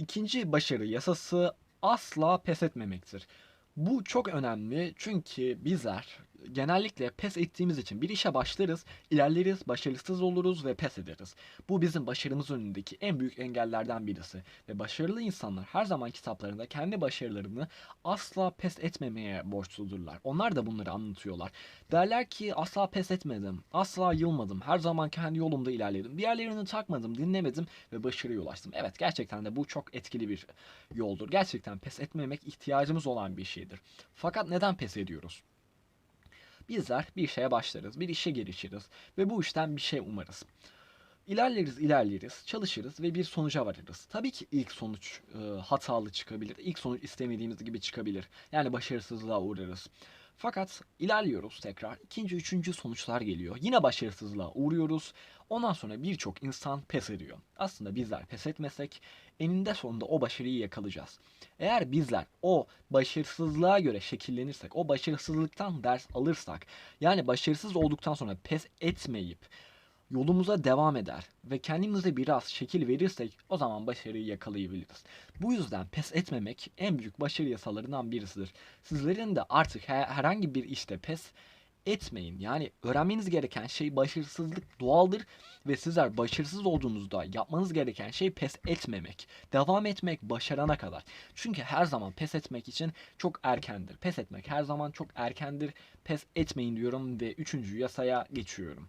İkinci başarı yasası asla pes etmemektir. Bu çok önemli çünkü bizler genellikle pes ettiğimiz için bir işe başlarız, ilerleriz, başarısız oluruz ve pes ederiz. Bu bizim başarımız önündeki en büyük engellerden birisi. Ve başarılı insanlar her zaman kitaplarında kendi başarılarını asla pes etmemeye borçludurlar. Onlar da bunları anlatıyorlar. Derler ki asla pes etmedim, asla yılmadım, her zaman kendi yolumda ilerledim. Diğerlerini takmadım, dinlemedim ve başarıya ulaştım. Evet gerçekten de bu çok etkili bir yoldur. Gerçekten pes etmemek ihtiyacımız olan bir şeydir. Fakat neden pes ediyoruz? Bizler bir şeye başlarız, bir işe girişiriz ve bu işten bir şey umarız. İlerleriz, ilerleriz, çalışırız ve bir sonuca varırız. Tabii ki ilk sonuç e, hatalı çıkabilir. İlk sonuç istemediğimiz gibi çıkabilir. Yani başarısızlığa uğrarız. Fakat ilerliyoruz tekrar. İkinci, üçüncü sonuçlar geliyor. Yine başarısızlığa uğruyoruz. Ondan sonra birçok insan pes ediyor. Aslında bizler pes etmesek eninde sonunda o başarıyı yakalayacağız. Eğer bizler o başarısızlığa göre şekillenirsek, o başarısızlıktan ders alırsak, yani başarısız olduktan sonra pes etmeyip yolumuza devam eder ve kendimize biraz şekil verirsek o zaman başarıyı yakalayabiliriz. Bu yüzden pes etmemek en büyük başarı yasalarından birisidir. Sizlerin de artık he- herhangi bir işte pes etmeyin. Yani öğrenmeniz gereken şey başarısızlık doğaldır ve sizler başarısız olduğunuzda yapmanız gereken şey pes etmemek. Devam etmek başarana kadar. Çünkü her zaman pes etmek için çok erkendir. Pes etmek her zaman çok erkendir. Pes etmeyin diyorum ve üçüncü yasaya geçiyorum.